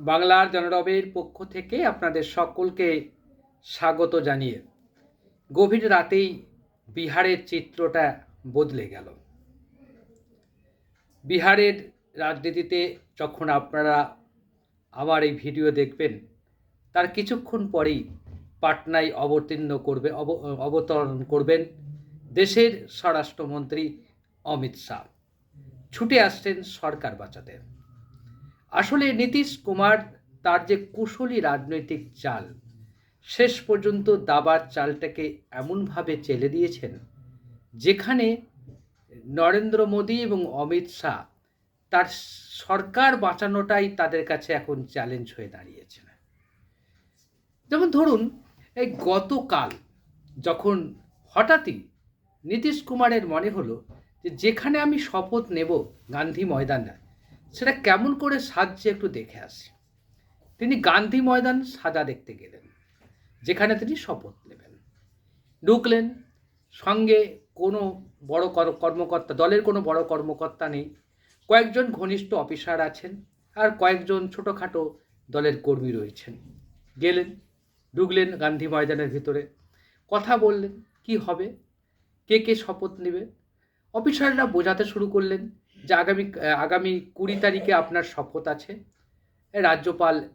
বাংলার জনরবের পক্ষ থেকে আপনাদের সকলকে স্বাগত জানিয়ে গভীর রাতেই বিহারের চিত্রটা বদলে গেল। বিহারের রাজনীতিতে যখন আপনারা আমার এই ভিডিও দেখবেন, তার কিছুক্ষণ পরেই পাটনায় অবতীর্ণ করবে, অব- অবতরণ করবেন দেশের স্বরাষ্ট্রমন্ত্রী অমিত শাহ। ছুটে আসছেন সরকার বাঁচাতে। আসলে নীতিশ কুমার তার যে কুশলী রাজনৈতিক চাল, শেষ পর্যন্ত দাবার চালটাকে এমনভাবে চেলে দিয়েছেন যেখানে নরেন্দ্র মোদী এবং অমিত শাহ তার সরকার বাঁচানোটাই তাদের কাছে এখন চ্যালেঞ্জ হয়ে দাঁড়িয়েছে। যেমন ধরুন, এই গতকাল যখন হঠাৎই নীতিশ কুমারের মনে হলো যে যেখানে আমি শপথ নেব গান্ধী ময়দানে সেটা কেমন করে সাজছে একটু দেখে আসি। তিনি গান্ধী ময়দান সাজা দেখতে গেলেন, যেখানে তিনি শপথ নেবেন। ঢুকলেন, সঙ্গে কোনো বড় কর- কর্মকর্তা, দলের কোনো বড় কর্মকর্তা নেই। কয়েকজন ঘনিষ্ঠ অফিসার আছেন আর কয়েকজন ছোটোখাটো দলের কর্মী রয়েছেন। গেলেন, ঢুকলেন গান্ধী ময়দানের ভিতরে। কথা বললেন, কি হবে? কে কে শপথ নেবে? অফিসাররা বোঝাতে শুরু করলেন যে আগামী আগামী কুড়ি তারিখে আপনার শপথ আছে। রাজ্যপাল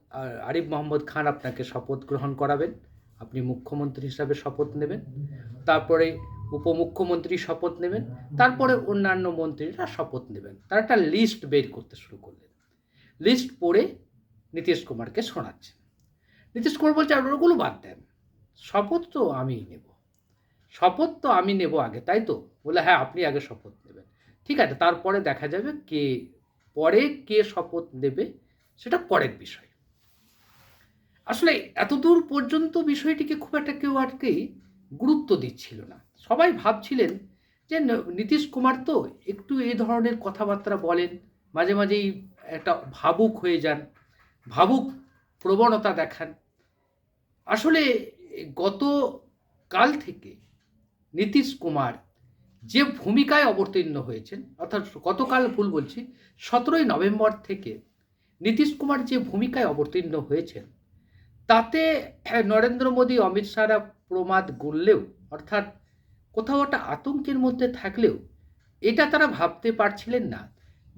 আরিফ মোহাম্মদ খান আপনাকে শপথ গ্রহণ করাবেন। আপনি মুখ্যমন্ত্রী হিসাবে শপথ নেবেন। তারপরে উপমুখ্যমন্ত্রী শপথ নেবেন। তারপরে অন্যান্য মন্ত্রীরা শপথ নেবেন। তারা একটা লিস্ট বের করতে শুরু করলেন। লিস্ট পড়ে নীতিশ কুমারকে শোনাচ্ছেন। নীতিশ কুমার বলছে আপনার ওগুলো বাদ দেন। শপথ তো আমিই নেব। শপথ তো আমি নেব আগে, তাই তো? বলে হ্যাঁ আপনি আগে শপথ ঠিক আছে, তারপরে দেখা যাবে কে, পরে কে শপথ নেবে, সেটা পরের বিষয়। আসলে এতদূর পর্যন্ত বিষয়টিকে খুব একটা কেউ আর গুরুত্ব দিচ্ছিল না। সবাই ভাবছিলেন যে নীতিশ কুমার তো একটু এই ধরনের কথাবার্তা বলেন, মাঝে মাঝেই একটা ভাবুক হয়ে যান, ভাবুক প্রবণতা দেখান। আসলে গত কাল থেকে নীতিশ কুমার যে ভূমিকায় অবতীর্ণ হয়েছেন, অর্থাৎ গতকাল ভুল বলছি, সতেরোই নভেম্বর থেকে নীতিশ কুমার যে ভূমিকায় অবতীর্ণ হয়েছেন, তাতে নরেন্দ্র মোদী, অমিত শাহরা প্রমাদ গুনলেও অর্থাৎ কোথাও একটা আতঙ্কের মধ্যে থাকলেও, এটা তারা ভাবতে পারছিলেন না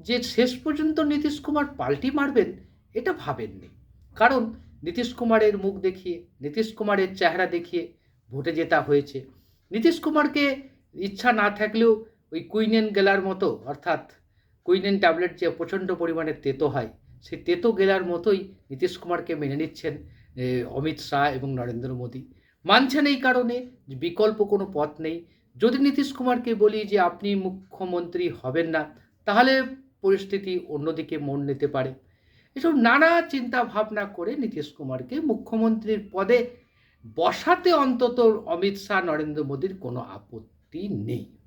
যে শেষ পর্যন্ত নীতিশ কুমার পাল্টি মারবেন, এটা ভাবেননি। কারণ নীতিশ কুমারের মুখ দেখিয়ে, নীতিশ কুমারের চেহারা দেখিয়ে ভোটে জেতা হয়েছে। নীতিশ কুমারকে ইচ্ছা না থাকলেও ওই কুইনেন গেলার মতো, অর্থাৎ কুইনেন ট্যাবলেট যে প্রচণ্ড পরিমাণে তেতো হয়, সেই তেতো গেলার মতোই নীতিশ কুমারকে মেনে নিচ্ছেন অমিত শাহ এবং নরেন্দ্র মোদী। মানছেন এই কারণে বিকল্প কোনো পথ নেই। যদি নীতিশ কুমারকে বলি যে আপনি মুখ্যমন্ত্রী হবেন না, তাহলে পরিস্থিতি অন্যদিকে মন নিতে পারে। এসব নানা চিন্তা ভাবনা করে নীতিশ কুমারকে মুখ্যমন্ত্রীর পদে বসাতে অন্তত অমিত শাহ, নরেন্দ্র মোদীর কোনো আপত্তি নেই।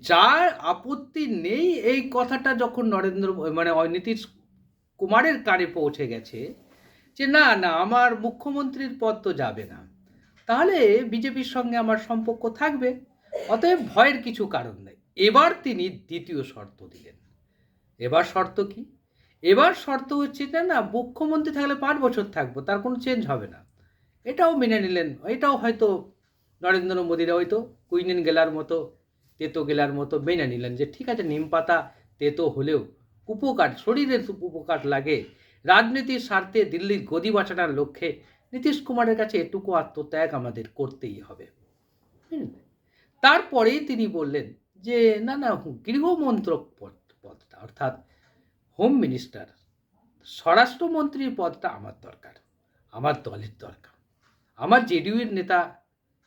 যার আপত্তি নেই, এই কথাটা যখন নরেন্দ্র মানে নীতিশ কুমারের কানে পৌঁছে গেছে যে, না না, আমার মুখ্যমন্ত্রীর পদ তো যাবে না। তাহলে বিজেপির সঙ্গে আমার সম্পর্ক থাকবে। অতএব ভয়ের কিছু কারণ নেই। এবার তিনি দ্বিতীয় শর্ত দিলেন। এবার শর্ত কি? এবার শর্ত হচ্ছে না না, মুখ্যমন্ত্রী থাকলে পাঁচ বছর থাকব, তার কোনো চেঞ্জ হবে না। এটাও মেনে নিলেন, এটাও হয়তো নরেন্দ্র মোদীরা হয়তো কুইনেন গেলার মতো, তেতো গেলার মতো মেনে নিলেন যে ঠিক আছে নিম পাতা তেতো হলেও উপকার, শরীরের উপকার লাগে। রাজনীতির স্বার্থে দিল্লির গদি বাঁচানোর লক্ষ্যে নীতিশ কুমারের কাছে এটুকু আত্মত্যাগ আমাদের করতেই হবে। তারপরেই তিনি বললেন যে, না না, গৃহমন্ত্রক পদ, পদটা, অর্থাৎ হোম মিনিস্টার, স্বরাষ্ট্রমন্ত্রীর পদটা আমার দরকার, আমার দলের দরকার। আমার জেডিইউর নেতা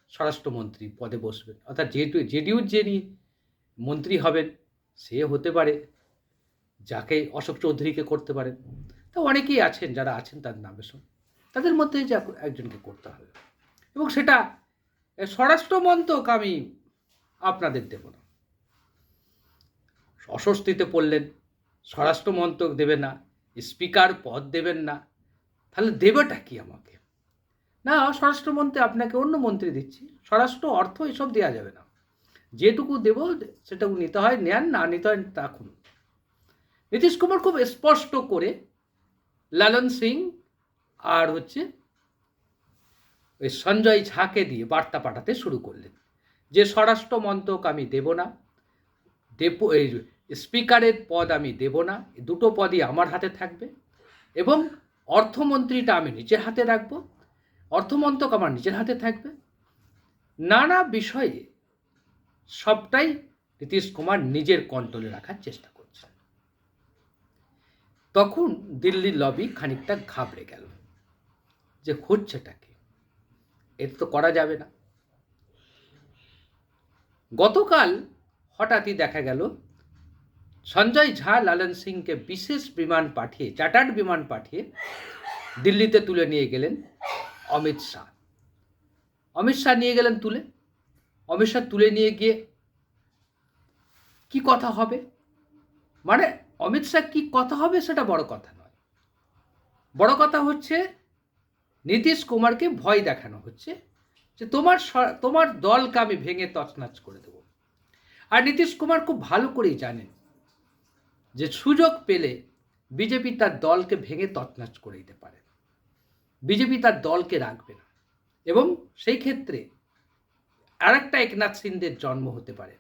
স্বরাষ্ট্রমন্ত্রী পদে বসবেন। অর্থাৎ যেহেতু জেডিউর যিনি মন্ত্রী হবেন, সে হতে পারে, যাকে অশোক চৌধুরীকে করতে পারেন। তো অনেকেই আছেন, যারা আছেন তার নামে শুন তাদের মধ্যে যে একজনকে করতে হবে। এবং সেটা স্বরাষ্ট্রমন্ত্রক আমি আপনাদের দেব না। অস্বস্তিতে পড়লেন, স্বরাষ্ট্রমন্ত্রক দেবে না, স্পিকার পদ দেবেন না। তাহলে দেবেটা কি আমাকে? না, স্বরাষ্ট্রমন্ত্রী আপনাকে অন্য মন্ত্রী দিচ্ছি। স্বরাষ্ট্র অর্থ এসব দেওয়া যাবে না। যেটুকু দেব, সেটুকু নিতে হয়, নেন, না নিতে হয় রাখুন নীতিশ কুমার খুব স্পষ্ট করে লালন সিং আর হচ্ছে ওই সঞ্জয় ঝাকে দিয়ে বার্তা পাঠাতে শুরু করলেন। যে স্বরাষ্ট্র মন্ত্রক আমি দেব না এই স্পিকারের পদ আমি দেব না দুটো পদই আমার হাতে থাকবে এবং অর্থমন্ত্রীটা আমি নিজের হাতে রাখব। অর্থমন্ত্রক আমার নিজের হাতে থাকবে। নানা বিষয়ে সবটাই নীতিশ কুমার নিজের কন্ট্রোলে রাখার চেষ্টা করছেন। তখন দিল্লির লবি খানিকটা ঘাবড়ে গেল যে হচ্ছেটা কি? তো করা যাবে না। গতকাল হঠাৎই দেখা গেল, সঞ্জয় ঝা লালন সিংকে বিশেষ বিমান পাঠিয়ে, চার্টার্ড বিমান পাঠিয়ে দিল্লিতে তুলে নিয়ে গেলেন অমিত শাহ। অমিত শাহ নিয়ে গেলেন তুলে। অমিত শাহ তুলে নিয়ে গিয়ে কি কথা হবে? মানে অমিত শাহ কি কথা হবে সেটা বড় কথা নয়। বড় কথা হচ্ছে, নীতিশ কুমারকে ভয় দেখানো হচ্ছে যে তোমার তোমার দলকে আমি ভেঙে তছনাছ করে দেব। আর নীতিশ কুমার খুব ভালো করেই জানেন যে সুযোগ পেলে বিজেপি তার দলকে ভেঙে তছনাছ করে দিতে পারে। বিজেপি তার দলকে রাখবে না। এবং সেই ক্ষেত্রে আরেকটা একনাথ সিন্ধের জন্ম হতে পারে।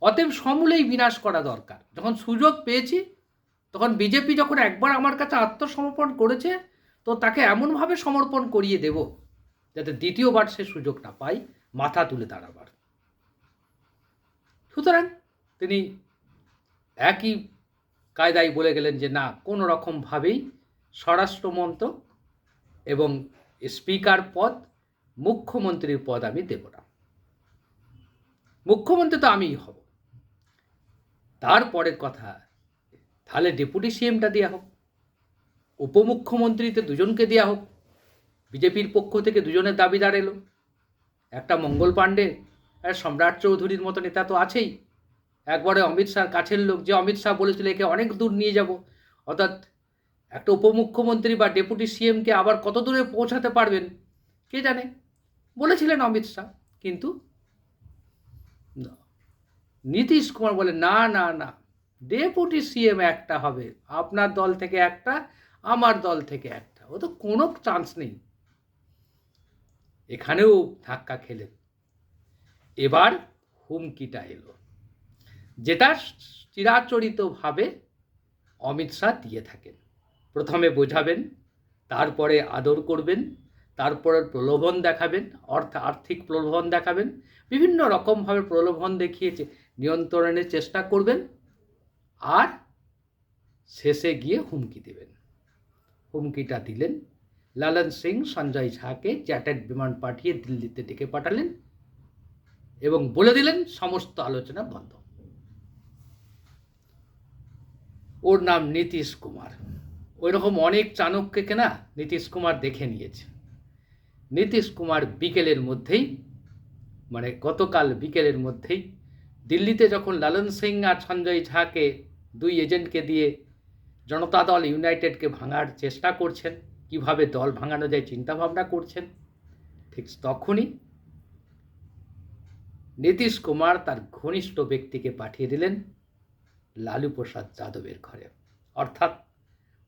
অতএব সমূলেই বিনাশ করা দরকার। যখন সুযোগ পেয়েছি, তখন বিজেপি যখন একবার আমার কাছে আত্মসমর্পণ করেছে, তো তাকে এমনভাবে সমর্পণ করিয়ে দেব যাতে দ্বিতীয়বার সে সুযোগ না পায় মাথা তুলে দাঁড়াবার। সুতরাং তিনি একই কায়দায় বলে গেলেন যে, না কোনো রকমভাবেই স্বরাষ্ট্রমন্ত্রক এবং স্পিকার পদ মুখ্যমন্ত্রীর পদ আমি দেব না। মুখ্যমন্ত্রী তো আমিই হব। তারপরের কথা, তাহলে ডেপুটি সিএমটা দেওয়া হোক, উপমুখ্যমন্ত্রীতে দুজনকে দেওয়া হোক, বিজেপির পক্ষ থেকে দুজনের দাবিদার এলো, একটা মঙ্গল পাণ্ডে, আর সম্রাট চৌধুরীর মতো নেতা তো আছেই। একবারে অমিত শাহর কাছের লোক, যে অমিত শাহ বলেছিল, একে অনেক দূর নিয়ে যাব, অর্থাৎ একটা উপমুখ্যমন্ত্রী বা ডেপুটি সিএমকে আবার কত দূরে পৌঁছাতে পারবেন? কে জানে? বলেছিলেন অমিত শাহ, কিন্তু। নীতিশ কুমার বলে না না না, ডেপুটি সিএম একটা হবে, আপনার দল থেকে একটা, আমার দল থেকে একটা। ও তো কোনো চান্স নেই। এখানেও ধাক্কা খেলেন। এবার হুমকিটা এলো। যেটা চিরাচরিতভাবে অমিত শাহ দিয়ে থাকেন। প্রথমে বোঝাবেন, তারপরে আদর করবেন, তারপরে প্রলোভন দেখাবেন, অর্থ আর্থিক প্রলোভন দেখাবেন, বিভিন্ন রকমভাবে প্রলোভন দেখিয়েছে নিয়ন্ত্রণের চেষ্টা করবেন, আর শেষে গিয়ে হুমকি দেবেন। হুমকিটা দিলেন। লালন সিং সঞ্জয় ঝাকে চ্যাটার্ড বিমান পাঠিয়ে দিল্লিতে ডেকে পাঠালেন এবং বলে দিলেন, সমস্ত আলোচনা বন্ধ। ওর নাম নীতিশ কুমার। ওই রকম অনেক চাণক্যকে না নীতিশ কুমার দেখে নিয়েছে। নীতিশ কুমার বিকেলের মধ্যেই মানে গতকাল বিকেলের মধ্যেই দিল্লিতে যখন লালন সিং আর সঞ্জয় ঝাকে দুই এজেন্টকে দিয়ে জনতা দল ইউনাইটেডকে ভাঙার চেষ্টা করছেন, কীভাবে দল ভাঙানো যায় চিন্তা ভাবনা করছেন, ঠিক তখনই নীতিশ কুমার তার ঘনিষ্ঠ ব্যক্তিকে পাঠিয়ে দিলেন লালু প্রসাদ যাদবের ঘরে। অর্থাৎ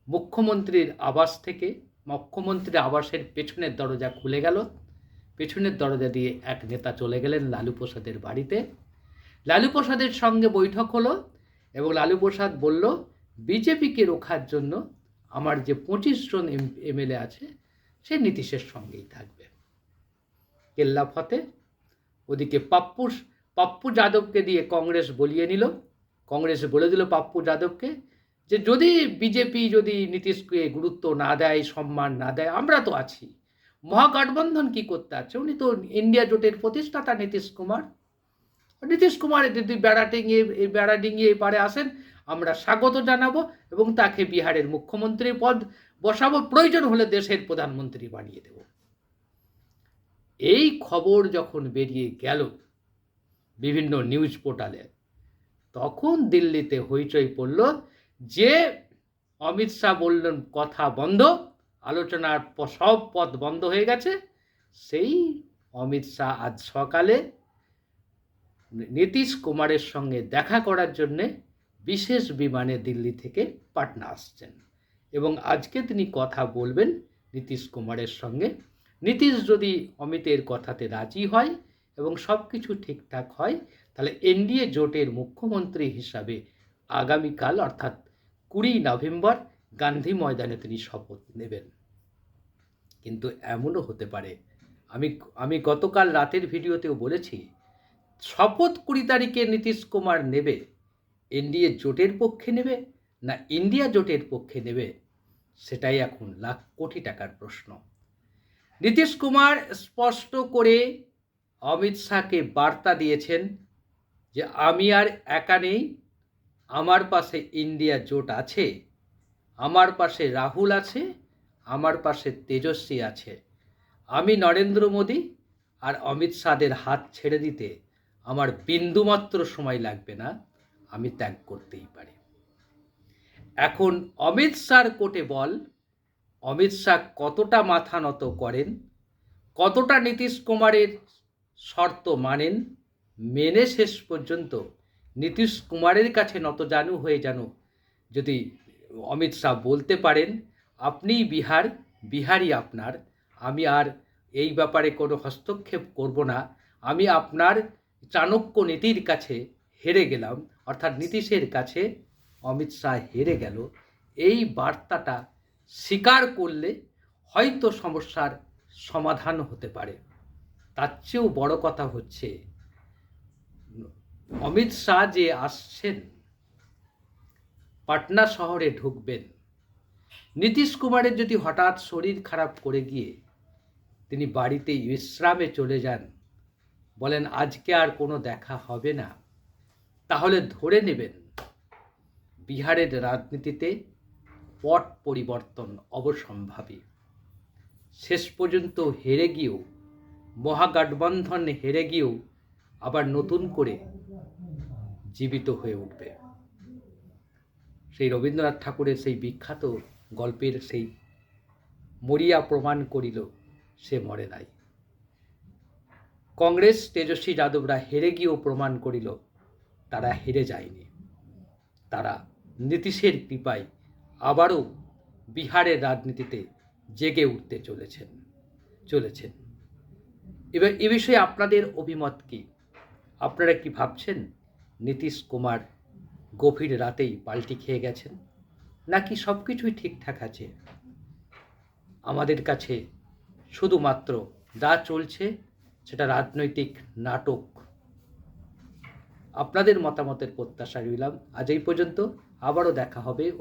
মুখ্যমন্ত্রীর আবাস থেকে মুখ্যমন্ত্রীর আবাসের পেছনের দরজা খুলে গেল। পেছনের দরজা দিয়ে এক নেতা চলে গেলেন লালু প্রসাদের বাড়িতে। লালু প্রসাদের সঙ্গে বৈঠক হলো এবং লালু প্রসাদ বলল, বিজেপিকে রোখার জন্য আমার যে পঁচিশ জন এমএলএ আছে, সে নীতিশের সঙ্গেই থাকবে। কেল্লা ফতে। ওদিকে পাপ্পু পাপ্পু যাদবকে দিয়ে কংগ্রেস বলিয়ে নিল। কংগ্রেস বলে দিল পাপ্পু যাদবকে যে যদি বিজেপি যদি নীতিশকে গুরুত্ব না দেয়, সম্মান না দেয়, আমরা তো আছি। মহাগঠবন্ধন কি করতে আছে? উনি তো ইন্ডিয়া জোটের প্রতিষ্ঠাতা নীতিশ কুমার। নীতিশ কুমার যদি বেড়া টেঙিয়ে এই বেড়া ডিঙিয়ে এপারে আসেন, আমরা স্বাগত জানাব এবং তাকে বিহারের মুখ্যমন্ত্রীর পদ বসাবো। প্রয়োজন হলে দেশের প্রধানমন্ত্রী বানিয়ে দেব। এই খবর যখন বেরিয়ে গেল বিভিন্ন নিউজ পোর্টালে, তখন দিল্লিতে হইচই পড়ল যে অমিত শাহ বললেন, কথা বন্ধ, আলোচনার সব পথ বন্ধ হয়ে গেছে। সেই অমিত শাহ আজ সকালে নীতিশ কুমারের সঙ্গে দেখা করার জন্যে বিশেষ বিমানে দিল্লি থেকে পাটনা আসছেন। এবং আজকে তিনি কথা বলবেন নীতিশ কুমারের সঙ্গে। নীতিশ যদি অমিতের কথাতে রাজি হয় এবং সব কিছু ঠিকঠাক হয়, তাহলে এনডিএ জোটের মুখ্যমন্ত্রী হিসাবে আগামীকাল, অর্থাৎ কুড়ি নভেম্বর গান্ধী ময়দানে তিনি শপথ নেবেন। কিন্তু এমনও হতে পারে। আমি আমি গতকাল রাতের ভিডিওতেও বলেছি, শপথ কুড়ি তারিখে নীতিশ কুমার নেবে? এনডিএ জোটের পক্ষে নেবে না ইন্ডিয়া জোটের পক্ষে নেবে? সেটাই এখন লাখ কোটি টাকার প্রশ্ন। নীতিশ কুমার স্পষ্ট করে অমিত শাহকে বার্তা দিয়েছেন যে, আমি আর একা নেই আমার পাশে ইন্ডিয়া জোট আছে, আমার পাশে রাহুল আছে, আমার পাশে তেজস্বী আছে। আমি নরেন্দ্র মোদী আর অমিত শাহদের হাত ছেড়ে দিতে আমার বিন্দুমাত্র সময় লাগবে না, আমি ত্যাগ করতেই পারি। এখন অমিত শাহর কোর্টে বল, অমিত শাহ কতটা মাথা নত করেন, কতটা নীতিশ কুমারের শর্ত মানেন, মেনে শেষ পর্যন্ত নীতিশ কুমারের কাছে নত জানু হয়ে জানো যদি অমিত শাহ বলতে পারেন আপনিই বিহার বিহারই আপনার, আমি আর এই ব্যাপারে কোনো হস্তক্ষেপ করব না, আমি আপনার চাণক্য নীতির কাছে হেরে গেলাম, অর্থাৎ নীতিশের কাছে অমিত শাহ হেরে গেল। এই বার্তাটা স্বীকার করলে হয়তো সমস্যার সমাধান হতে পারে। তার চেয়েও বড় কথা হচ্ছে অমিত শাহ যে আসছেন, পাটনা শহরে ঢুকবেন। নীতিশ কুমারের যদি হঠাৎ শরীর খারাপ করে গিয়ে তিনি বাড়িতে বিশ্রামে চলে যান, বলেন, আজকে আর কোনো দেখা হবে না। তাহলে ধরে নেবেন, বিহারের রাজনীতিতে পট পরিবর্তন অবসম্ভাবী। শেষ পর্যন্ত হেরে গিয়েও, মহাগঠবন্ধন হেরে গিয়েও আবার নতুন করে জীবিত হয়ে উঠবে। সেই রবীন্দ্রনাথ ঠাকুরের সেই বিখ্যাত গল্পের সেই মরিয়া প্রমাণ করিল, সে মরে নাই। কংগ্রেস তেজস্বী যাদবরা হেরে গিয়েও প্রমাণ করিল, তারা হেরে যায়নি। তারা নীতিশের কৃপায় আবারও বিহারের রাজনীতিতে জেগে উঠতে চলেছেন চলেছেন। এবার এ বিষয়ে আপনাদের অভিমত কি? আপনারা কি ভাবছেন? নীতিশ কুমার গভীর রাতেই পাল্টি খেয়ে গেছেন। নাকি সব কিছুই ঠিকঠাক আছে? আমাদের কাছে শুধুমাত্র যা চলছে সেটা রাজনৈতিক নাটক। আপনাদের মতামতের প্রত্যাশা রইলাম। আজ এই পর্যন্ত। আবারও দেখা হবে